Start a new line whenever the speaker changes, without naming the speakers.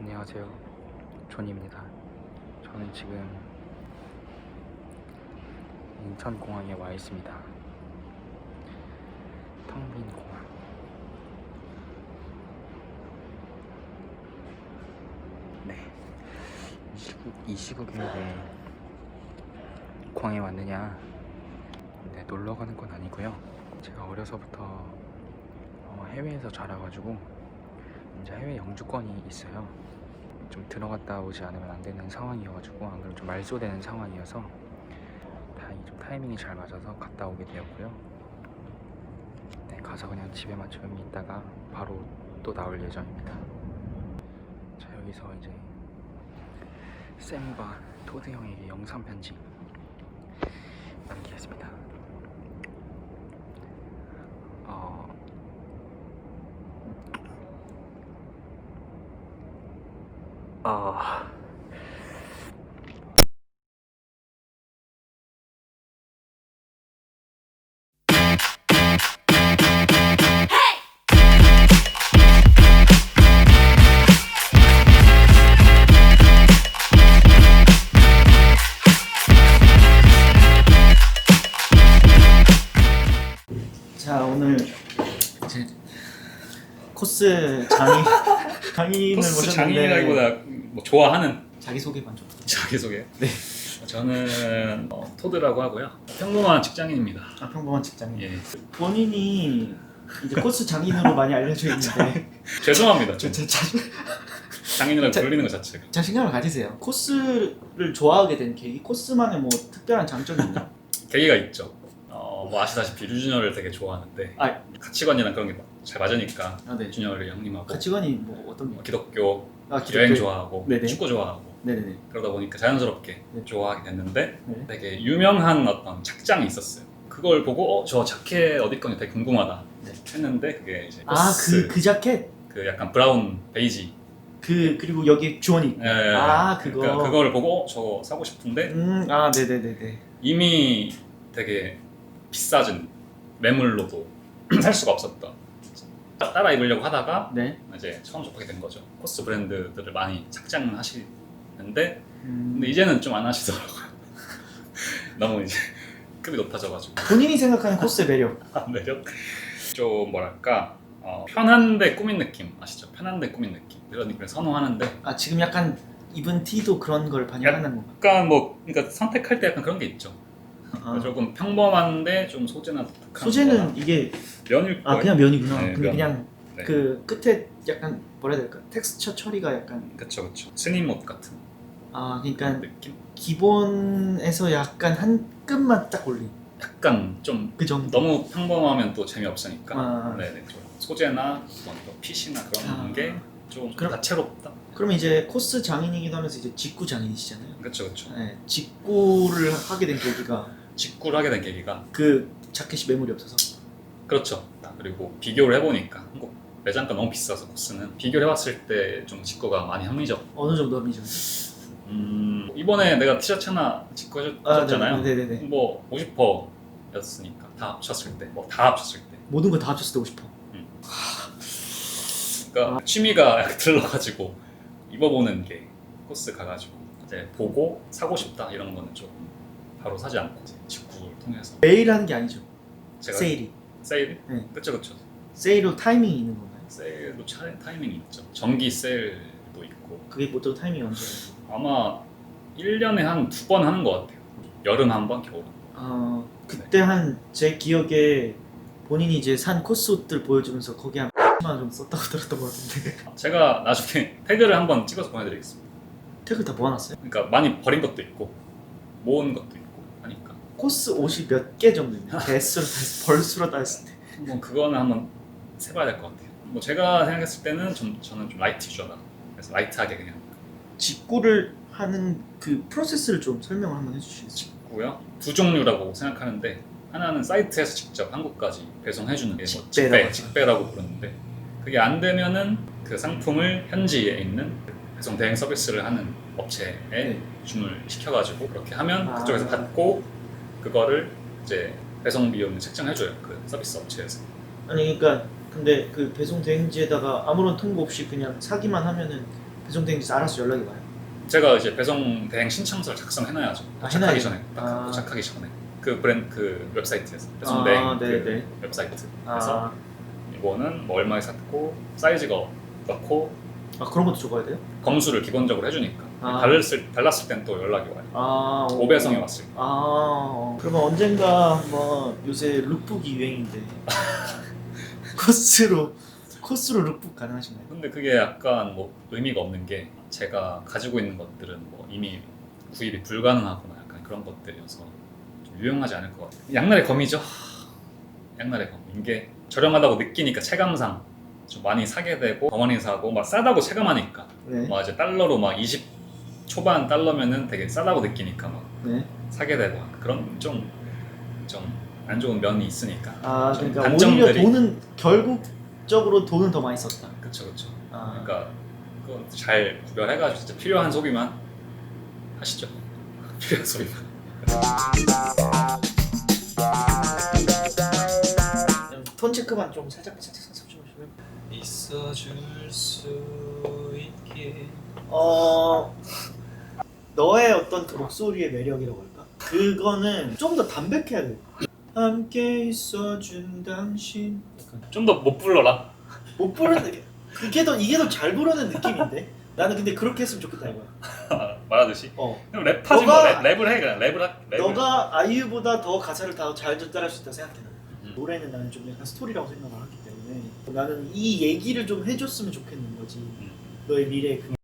안녕하세요. 존입니다. 저는 지금 인천공항에 와 있습니다. 텅 빈 공항. 네. 이 시국, 이 시국에 왜 공항에 왔느냐? 네, 놀러 가는 건 아니고요. 제가 어려서부터 어, 해외에서 자라가지고 이제 해외 영주권이 있어요. 좀 들어갔다 오지 않으면 안 되는 상황이어가지고 안 그러면 좀 말소되는 상황이어서 다행히 좀 타이밍이 잘 맞아서 갔다 오게 되었고요. 네, 가서 그냥 집에만 조용히 있다가 바로 또 나올 예정입니다. 자 여기서 이제 쌤과 토드 형에게 영상 편지 남기겠습니다. 어, 아.
자 오늘 이제 코스 장인 장인을
코스
모셨는데
장인이라기보다 뭐 좋아하는
자기 소개만 좀.
자기소개.
네.
저는 어, 토드라고 하고요. 평범한 직장인입니다.
아 평범한 직장인.
예.
본인이 이제 코스 장인으로 많이 알려져 있는데
죄송합니다.
저,
좀
자, 자,
장인이라고
자-
불리는 것 자체가.
자신감을 가지세요. 코스를 좋아하게 된 계기, 코스만의 뭐 특별한 장점이 있나?
계기가 있죠. 어, 뭐 아시다시피 류준열을 되게 좋아하는데
아.
가치관이랑 그런 게 잘 맞으니까
아, 네.
류준열 형님하고
가치관이 뭐 어떤
뭐
거?
기독교,
아,
여행
기독교.
좋아하고
네네.
축구 좋아하고
네네네.
그러다 보니까 자연스럽게
네.
좋아하게 됐는데
네.
되게 유명한 어떤 착장이 있었어요. 그걸 보고 어, 저 자켓 어디 건지 되게 궁금하다
네.
했는데 그게 이제
아
코스,
그그 자켓
그 약간 브라운 베이지
그 그리고 여기 주원이 있고.
예,
아, 그거.
그러니까 그거를 보고 어, 저거 사고 싶은데
음 아 네네네네.
이미 되게 비싸진 매물로도 살 수가 없었던 따라 입으려고 하다가
네.
이제 처음 접하게 된 거죠. 코스 브랜드들을 많이 착장하시는데
음,
근데 이제는 좀 안 하시더라고요. 너무 이제 급이 높아져가지고.
본인이 생각하는 코스의 매력.
매력? 좀 뭐랄까 어, 편한데 꾸민 느낌 아시죠? 편한데 꾸민 느낌. 이런 느낌을 선호하는데
아 지금 약간 입은 티도 그런 걸 반영하는 건가?
약간 뭐 그러니까 선택할 때 약간 그런 게 있죠
아,
조금 평범한데 좀 소재나 독특한
소재는
거나
이게
면일
아
거예요.
그냥 면이구나.
네,
근데
면.
그냥
네.
그 끝에 약간 뭐라 해야 될까? 텍스처 처리가 약간
그쵸 그쵸 스님 옷 같은
아 그러니까
느낌
기본에서 약간 한 끗만 딱 올린
약간 좀
그 정도.
너무 평범하면 또 재미없으니까
아.
네네 좀 소재나 뭐또 핏이나 그런
아.
게 좀
그럼-
다채롭다
그럼 이제 코스 장인이기도 하면서 이제 직구 장인이시잖아요.
그쵸 그쵸
네, 직구를 하게 된 계기가
직구를 하게 된 계기가
그 자켓이 매물이 없어서.
그렇죠 아, 그리고 비교를 해보니까 한국 매장가 너무 비싸서 코스는 비교를 해봤을 때 좀 직구가 많이 합리적
어느 정도 합리적?
음 이번에 내가 티셔츠 하나 직구 해줬잖아요
네, 네네네.
뭐 50%였으니까 다 합쳤을 때 뭐 다 합쳤을 때
모든 걸 다 합쳤을 때 50%.
그러니까 취미가 들러가지고 입어보는 게 코스 가가지고 이제 보고 사고 싶다 이런 거는 좀 바로 사지 않고 이제 직구를 통해서
매일 하는 게 아니죠.
제가
세일이.
세일?
네.
그쵸 그쵸
세일로 타이밍이 있는 건가요?
세일도 차, 타이밍이 있죠 정기 세일도 있고
그게 보통 타이밍이 언제?
아마 1년에 한 두 번 하는 것 같아요 여름 한 번, 겨울 한 번.
어 그때 한 제 기억에 본인이 이제 산 코스 옷들 보여주면서 거기 한 10만 원 정도 썼다고 들었던 것 같은데
제가 나중에 태그를 한번 찍어서 보내드리겠습니다
태그 다 모아놨어요?
그러니까 많이 버린 것도 있고 모은 것도 있고 하니까
코스 옷이 몇 개 정도 있나요? 개수로 다 벌수로 따졌을
때뭐 그거는 한번 세봐야 될 것 같아요. 뭐 제가 생각했을 때는 좀 저는 좀 라이트 유저다. 그래서 라이트하게 그냥
직구를 하는 그 프로세스를 좀 설명을 한번 해주시겠어요?
있고요. 두 종류라고 생각하는데 하나는 사이트에서 직접 한국까지 배송해주는 게뭐
직배라고
직배, 직배라고 부르는데 그게 안 되면은 그 상품을 현지에 있는 배송 대행 서비스를 하는 업체에
네.
주문을 시켜가지고 그렇게 하면
아.
그쪽에서 받고 그거를 이제 배송 비용을 책정해줘요 그 서비스 업체에서.
아니 그러니까 근데 그 배송 대행지에다가 아무런 통보 없이 그냥 사기만 하면은 배송된 지 알아서 연락이 와요.
제가 이제 배송 대행 신청서를 작성해놔야죠.
아,
도착하기
해놔야죠.
전에 딱
아.
도착하기 전에 그 브랜드 그 웹사이트에서 배송
아,
대행
네,
그
네.
웹사이트
아,
이거는 뭐 얼마에 샀고 사이즈가 넣고
아 그런 것도 적어야 돼요?
검수를 기본적으로 해주니까
아.
달랐을 달랐을 땐 또 연락이 와요.
아, 오.
오배송이 왔을 때.
아, 어. 그러면 언젠가 한번 요새 룩북이 유행인데 코스로 코스로 룩북 가능하신가요?
근데 그게 약간 뭐 의미가 없는 게 제가 가지고 있는 것들은 뭐 이미 구입이 불가능하거나 약간 그런 것들이어서 좀 유용하지 않을 것 같아요. 양날의 검이죠. 양날의 검. 이게 저렴하다고 느끼니까 체감상 좀 많이 사게 되고 더 많이 사고 막 싸다고 체감하니까
네.
막 이제 달러로 막 20 초반 달러면은 되게 싸다고 느끼니까 막
네.
사게 되고 그런 좀 좀 안 좋은 면이 있으니까
아
좀
그러니까 오히려
단점들이-
돈은 결국적으로 돈은 더 많이 썼다.
그쵸 그쵸
아,
그러니까 그건 잘 구별해가지고 진짜 필요한 소비만 하시죠 필요한 소비만
체크만 좀 살짝 살짝 살짝 좀 해주면.
있어줄 수 있게
어 너의 어떤 그 목소리의 매력이라고 할까? 그거는 좀 더 담백해야 돼. 함께 있어준 당신. 약간
좀 더 못 불러라
못 부르는 게 그게 더 이게 더 잘 부르는 느낌인데. 나는 근데 그렇게 했으면 좋겠다 이거야.
말하듯이
어.
그럼 랩하지
너가-
뭐 랩, 랩을 해 그냥 랩을 하 랩을
너가 아이유보다 더 가사를 더잘 전달할 수 있다 생각해. 노래는 나는 좀 약간 스토리라고 생각을 하기 때문에 나는 이 얘기를 좀 해줬으면 좋겠는 거지.
음.
너의 미래 그